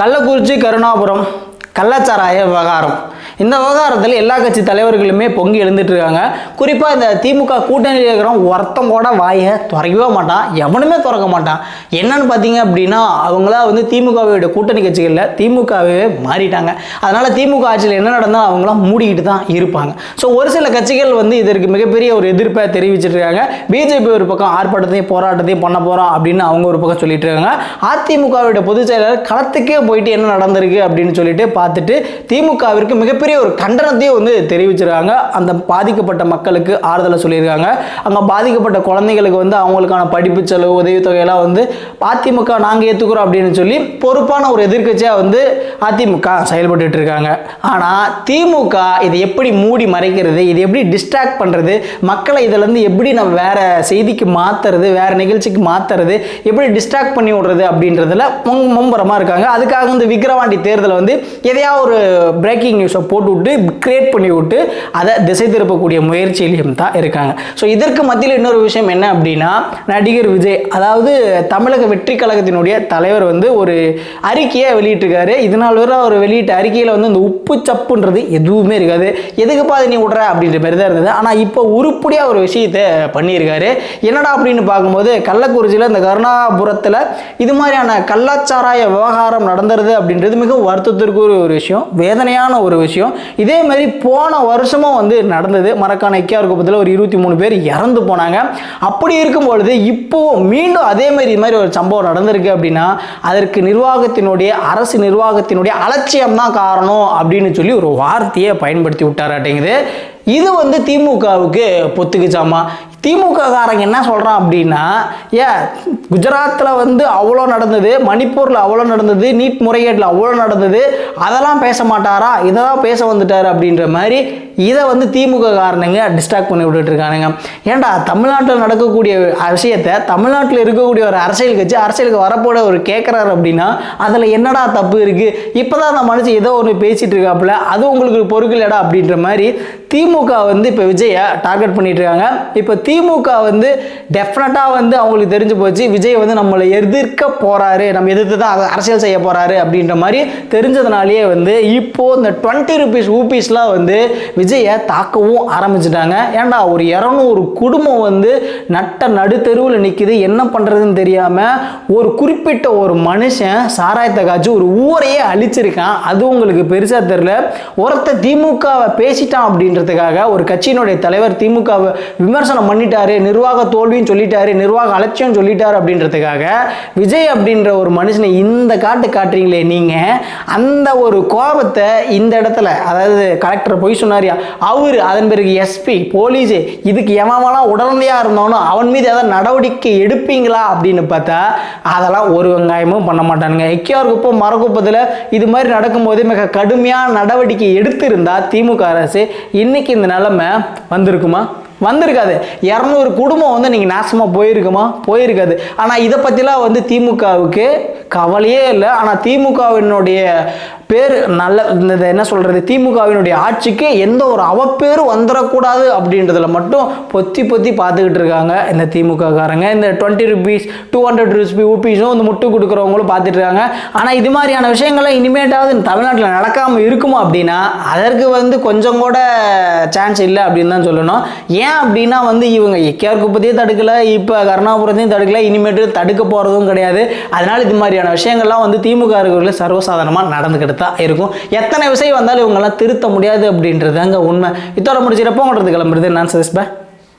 கள்ளக்குறிச்சி கருணாபுரம் கள்ளச்சாராய விவகாரம். இந்த விவகாரத்தில் எல்லா கட்சி தலைவர்களுமே பொங்கி எழுந்துட்டு இருக்காங்க குறிப்பாக இந்த திமுக கூட்டணியில் இருக்கிறவன் ஒருத்தம் கூட வாயை திறக்கவே மாட்டான் எவனுமே திறக்க மாட்டான். என்னன்னு பார்த்தீங்க அப்படின்னா அவங்களா வந்து திமுகவோட கூட்டணி கட்சிகளில் திமுகவே மாறிட்டாங்க. அதனால் திமுக ஆட்சியில் என்ன நடந்தால் அவங்களாம் மூடிக்கிட்டு தான் இருப்பாங்க. ஸோ ஒரு சில கட்சிகள் வந்து இதற்கு மிகப்பெரிய ஒரு எதிர்ப்பை தெரிவிச்சிட்டு இருக்காங்க பிஜேபி ஒரு பக்கம் ஆர்ப்பாட்டத்தையும் போராட்டத்தையும் பண்ண போகிறோம் அப்படின்னு அவங்க ஒரு பக்கம் சொல்லிட்டு இருக்காங்க அதிமுகவுடைய பொதுச் செயலாளர் களத்துக்கே போயிட்டு என்ன நடந்திருக்கு அப்படின்னு சொல்லிட்டு பார்த்துட்டு திமுகவிற்கு மிகப்பெரிய ஒரு கண்டனத்தையும் வந்து தெரிவிச்சிருக்காங்க. அந்த பாதிக்கப்பட்ட மக்களுக்கு ஆறுதலை சொல்லியிருக்காங்க. அங்கே பாதிக்கப்பட்ட குழந்தைகளுக்கு வந்து அவங்களுக்கான படிப்பு செலவு உதவித்தொகையெல்லாம் வந்து அதிமுக நாங்கள் ஏற்றுக்கிறோம் அப்படின்னு சொல்லி பொறுப்பான ஒரு எதிர்க்கட்சியாக வந்து அதிமுக செயல்பட்டு இருக்காங்க. ஆனால் திமுக இதை எப்படி மூடி மறைக்கிறது இதை எப்படி டிஸ்ட்ராக்ட் பண்ணுறது மக்களை இதிலேருந்து எப்படி நம்ம வேற செய்திக்கு மாற்றுறது வேற நிகழ்ச்சிக்கு மாற்றுறது எப்படி டிஸ்ட்ராக்ட் பண்ணி விடுறது அப்படின்றதுல மும்- இருக்காங்க. அதுக்காக வந்து விக்கிரவாண்டி தேர்தலை வந்து எதையாவது ஒரு பிரேக்கிங் நியூஸை போட்டு போட்டு விட்டு கிரியேட் பண்ணி விட்டு அதை திசை திருப்பக்கூடிய முயற்சியிலையும் தான் இருக்காங்க. ஸோ இதற்கு மத்தியில் இன்னொரு விஷயம் என்ன அப்படின்னா நடிகர் விஜய் அதாவது தமிழக வெற்றி கழகத்தினுடைய தலைவர் வந்து ஒரு அறிக்கையை வெளியிட்டிருக்காரு. இதனால் வரை அவர் வெளியிட்ட அறிக்கையில் வந்து இந்த உப்பு சப்புன்றது எதுவுமே இருக்காது. எதுக்கு அதை நீ விட்ற அப்படின்ற மாதிரி தான் இருந்தது. ஆனால் இப்போ உருப்படியாக ஒரு விஷயத்தை பண்ணியிருக்காரு. என்னடா அப்படின்னு பார்க்கும்போது கள்ளக்குறிச்சியில் இந்த கருணாபுரத்தில் இது மாதிரியான கள்ளச்சாராய விவகாரம் நடந்துருது அப்படின்றது மிக வருத்தத்திற்குரிய ஒரு விஷயம். வேதனையான ஒரு விஷயம். இதே மாதிரி போன வருஷமும் வந்து நடந்தது. மரக்கான எக்கியார் குப்பத்தில் ஒரு இருபத்தி மூணு பேர் இறந்து போனாங்க. அப்படி இருக்கும் பொழுது இப்போ மீண்டும் அதே மாதிரி இது மாதிரி ஒரு சம்பவம் நடந்திருக்கு அப்படின்னா அதற்கு நிர்வாகத்தினுடைய அரசு நிர்வாகத்தினுடைய அலட்சியம் தான் காரணம் அப்படின்னு சொல்லி ஒரு வார்த்தையை பயன்படுத்தி விட்டாராட்டேங்குது. இது வந்து திமுகவுக்கு பொத்துக்குச்சாமா? திமுக காரங்க என்ன சொல்கிறான் அப்படின்னா ஏ குஜராத்தில் வந்து அவ்வளோ நடந்தது மணிப்பூரில் அவ்வளோ நடந்தது நீட் முறைகேட்டில் அவ்வளோ நடந்தது அதெல்லாம் பேச மாட்டாரா? இதை தான் பேச வந்துட்டார் அப்படின்ற மாதிரி இதை வந்து திமுக காரணங்க டிஸ்ட்ராக்ட் பண்ணி விட்டுட்ருக்கானுங்க ஏன்டா தமிழ்நாட்டில் நடக்கக்கூடிய விஷயத்தை தமிழ்நாட்டில் இருக்கக்கூடிய ஒரு அரசியல் கட்சி அரசியலுக்கு வரப்போட ஒரு கேட்குறாரு அப்படின்னா அதில் என்னடா தப்பு இருக்குது இப்போ தான் அந்த மனுஷன் ஏதோ ஒன்று பேசிகிட்டு இருக்காப்புல அது உங்களுக்கு பொறுக்கலடா அப்படின்ற மாதிரி திமுக வந்து இப்போ விஜயை டார்கெட் பண்ணிட்டு இருக்காங்க இப்போ திமுக வந்து டெஃபினட்டாக வந்து அவங்களுக்கு தெரிஞ்சு போச்சு. விஜய் வந்து நம்மளை எதிர்க்க போறாரு. நம்ம எதிர்த்து தான் அரசியல் செய்ய போறாரு அப்படின்ற மாதிரி தெரிஞ்சதுனாலேயே வந்து இப்போ இந்த டுவெண்ட்டி ருபீஸ் ஊபீஸ்லாம் வந்து விஜயை தாக்கவும் ஆரம்பிச்சிட்டாங்க. ஏன்டா ஒரு இரநூறு குடும்பம் வந்து நட்ட நடுத்தெருவில் நிற்கிது என்ன பண்ணுறதுன்னு தெரியாமல் ஒரு குறிப்பிட்ட ஒரு மனுஷன் சாராயத்தை காய்ச்சி ஒரு ஊரையே அழிச்சிருக்கான். அது உங்களுக்கு பெருசாக தெரில ஒருத்த திமுகவை பேசிட்டான் அப்படின்றதுக்காக ஒரு கட்சியினுடைய தலைவர் திமுகவை விமர்சனம் பண்ணிட்டாரு நிர்வாக தோல்வின்னு சொல்லிட்டாரு நிர்வாக அலட்சியம் சொல்லிட்டாரு அப்படின்றதுக்காக விஜய் அப்படின்ற ஒரு மனுஷனை இந்த காட்டு காட்டுறீங்களே நீங்கள் அந்த ஒரு கோபத்தை இந்த இடத்துல அதாவது கலெக்டர் போய் சொன்னாரியா அவர் அதன் பிறகு எஸ்பி போலீஸ் இதுக்கு எவன்லாம் உடனடியாக இருந்தவனோ அவன் மீது ஏதாவது நடவடிக்கை எடுப்பீங்களா அப்படின்னு பார்த்தா அதெல்லாம் ஒரு வெங்காயமும் பண்ண மாட்டானுங்க. எக்கியார் குப்பம் மரக்குப்பத்தில் இது மாதிரி நடக்கும்போது மிக கடுமையான நடவடிக்கை எடுத்திருந்தா திமுக அரசு இன்னைக்கு இந்த நிலைமை வந்திருக்குமா? வந்திருக்காது. இரநூறு குடும்பம் வந்து நீங்கள் நாசமாக போயிருக்குமா? போயிருக்காது. ஆனால் இதை பற்றிலாம் வந்து திமுகவுக்கு கவலையே இல்லை. ஆனால் திமுகவினுடைய பேர் நல்ல இந்த இதை என்ன சொல்கிறது திமுகவினுடைய ஆட்சிக்கு எந்த ஒரு அவப்பேரும் வந்துடக்கூடாது அப்படின்றதுல மட்டும் பொத்தி பொத்தி பார்த்துக்கிட்டு இருக்காங்க இந்த திமுககாரங்க. இந்த twenty rupees two hundred rupee ருபீஸும் வந்து முட்டு கொடுக்குறவங்களும் பார்த்துட்டு இருக்காங்க. ஆனால் இது மாதிரியான விஷயங்கள்லாம் இனிமேட்டாவது தமிழ்நாட்டில் நடக்காமல் இருக்குமா அப்படின்னா அதற்கு வந்து கொஞ்சம் கூட சான்ஸ் இல்லை அப்படின்னு தான் சொல்லணும். ஏன் அப்படின்னா வந்து இவங்க எக்கியார் குப்பத்தையும் தடுக்கலை இப்போ கருணாபுரத்தையும் தடுக்கலை இனிமேட்டு தடுக்க போகிறதும் கிடையாது. அதனால் இது மாதிரி மாதிரியான விஷயங்கள்லாம் வந்து திமுக இருக்கிறவர்கள் சர்வசாதாரணமாக நடந்துக்கிட்டு தான் இருக்கும். எத்தனை விஷயம் வந்தாலும் இவங்கெல்லாம் திருத்த முடியாது அப்படின்றது அங்கே உண்மை இத்தோட முடிச்சிடப்போங்கிறது கிளம்புறது நான் சதீஷ்